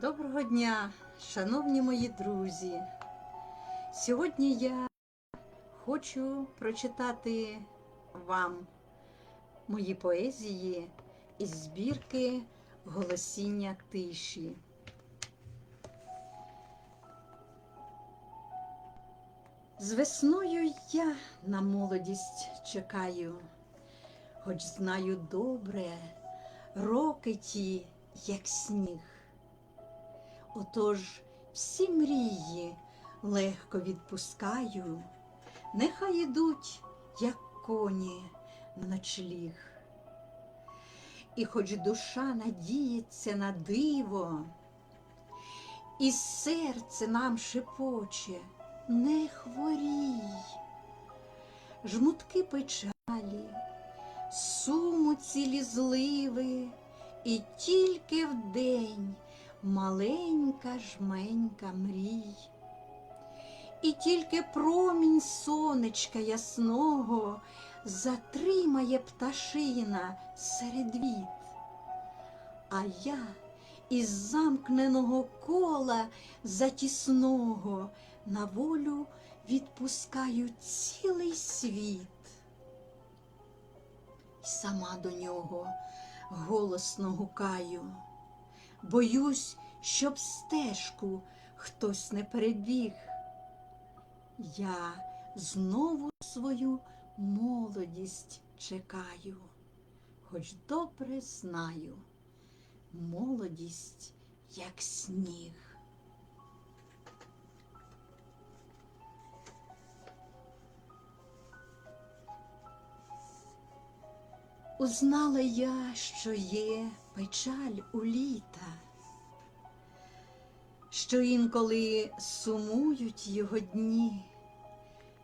Доброго дня, шановні мої друзі. Сьогодні я хочу прочитати вам мої поезії із збірки Голосіння тиші. З весною я на молодість чекаю, хоч знаю добре, роки ті, як сніг. Отож всі мрії легко відпускаю, нехай ідуть, як коні на ночліг. І хоч душа надіється на диво, і серце нам шепоче, не хворій, жмутки печалі, суму цілі зливи, і тільки вдень маленька жменька мрій. І тільки промінь сонечка ясного затримає пташина серед віт. А я із замкненого кола затісного на волю відпускаю цілий світ. І сама до нього голосно гукаю. Боюсь, щоб стежку хтось не перебіг. Я знову свою молодість чекаю, хоч добре знаю, молодість як сніг. Узнала я, що є печаль у літа, що інколи сумують його дні,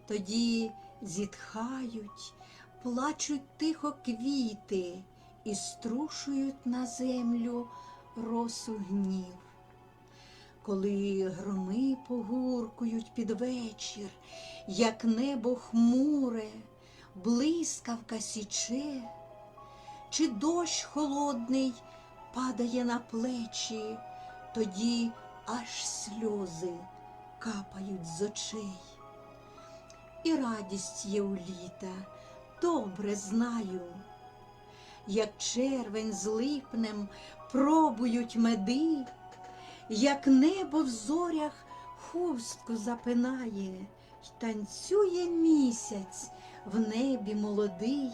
тоді зітхають, плачуть тихо квіти і струшують на землю росу гнів. Коли громи погуркують під вечір, як небо хмуре, блискавка січе, чи дощ холодний падає на плечі, тоді аж сльози капають з очей. І радість є у літа, добре знаю, як червень з липнем пробують меди, як небо в зорях хустку запинає, й танцює місяць в небі молодий.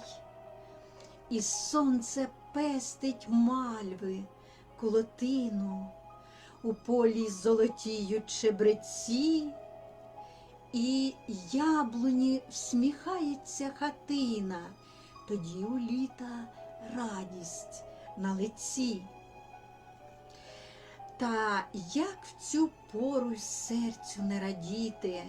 І сонце пестить мальви, колотину, у полі золотіють чебреці, і яблуні всміхається хатина, тоді у літа радість на лиці. Та як в цю пору й серцю не радіти,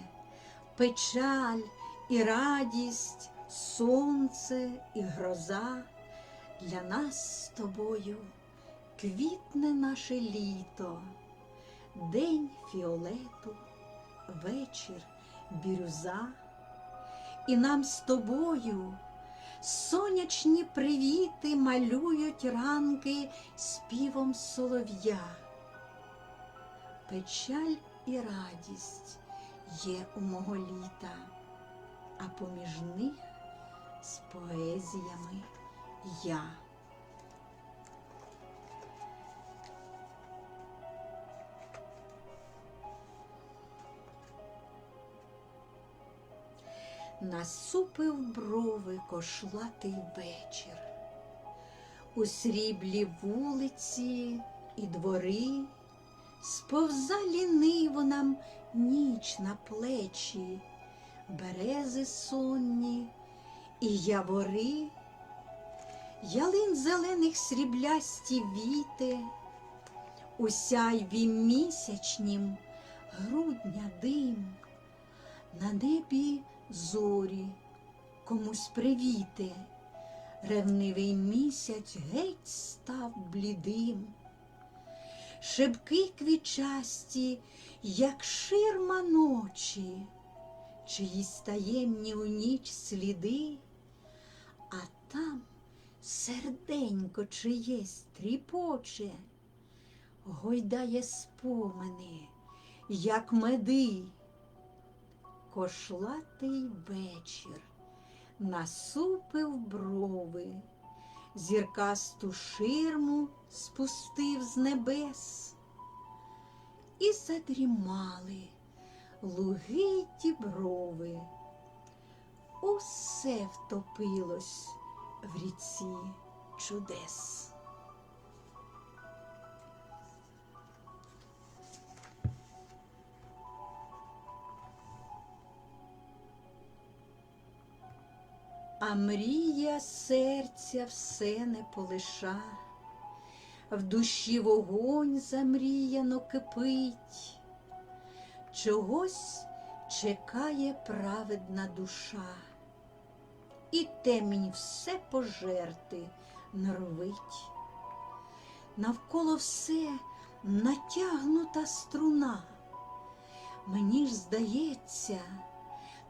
печаль і радість сонце і гроза для нас з тобою. Квітне наше літо, день фіолету, вечір бірюза, і нам з тобою сонячні привіти малюють ранки співом солов'я. Печаль і радість є у мого літа, а поміж них з поезіями я. Насупив брови кошлатий вечір. У сріблі вулиці і двори сповза ліниво нам ніч на плечі, берези сонні і явори, ялин зелених сріблясті віти, у сяйві місячнім грудня дим, на небі зорі комусь привіти, ревнивий місяць геть став блідим. Шибки квічасті, як ширма ночі, чиїсь таємні у ніч сліди, там серденько чиєсь тріпоче, гойдає спомини, як меди. Кошлатий вечір насупив брови, зіркасту ширму спустив з небес. І задрімали луги й діброви. Усе втопилось в ріці чудес. А мрія серця все не полиша, в душі вогонь замріяно кипить, чогось чекає праведна душа, і темінь все пожерти нервить. Навколо все натягнута струна. Мені ж здається,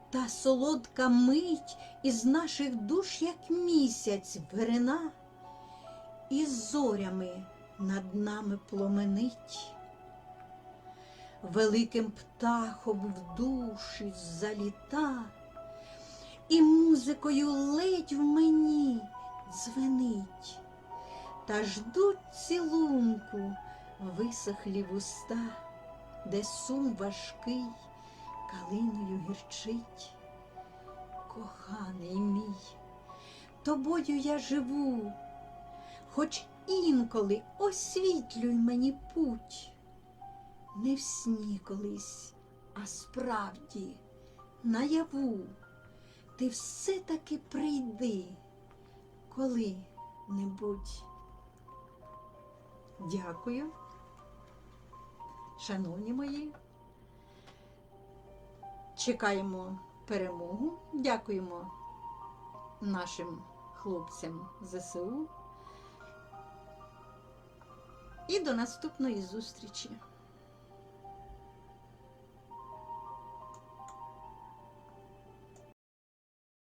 та солодка мить із наших душ, як місяць вирина, і зорями над нами пломенить. Великим птахом в душі заліта, і музикою ледь в мені дзвенить, та ждуть цілунку висохлі вуста, де сум важкий калиною гірчить. Коханий мій, тобою я живу, хоч інколи освітлюй мені путь, не в сні колись, а справді наяву, ти все-таки прийди коли-небудь. Дякую, шановні мої. Чекаємо перемогу. Дякуємо нашим хлопцям ЗСУ. І до наступної зустрічі.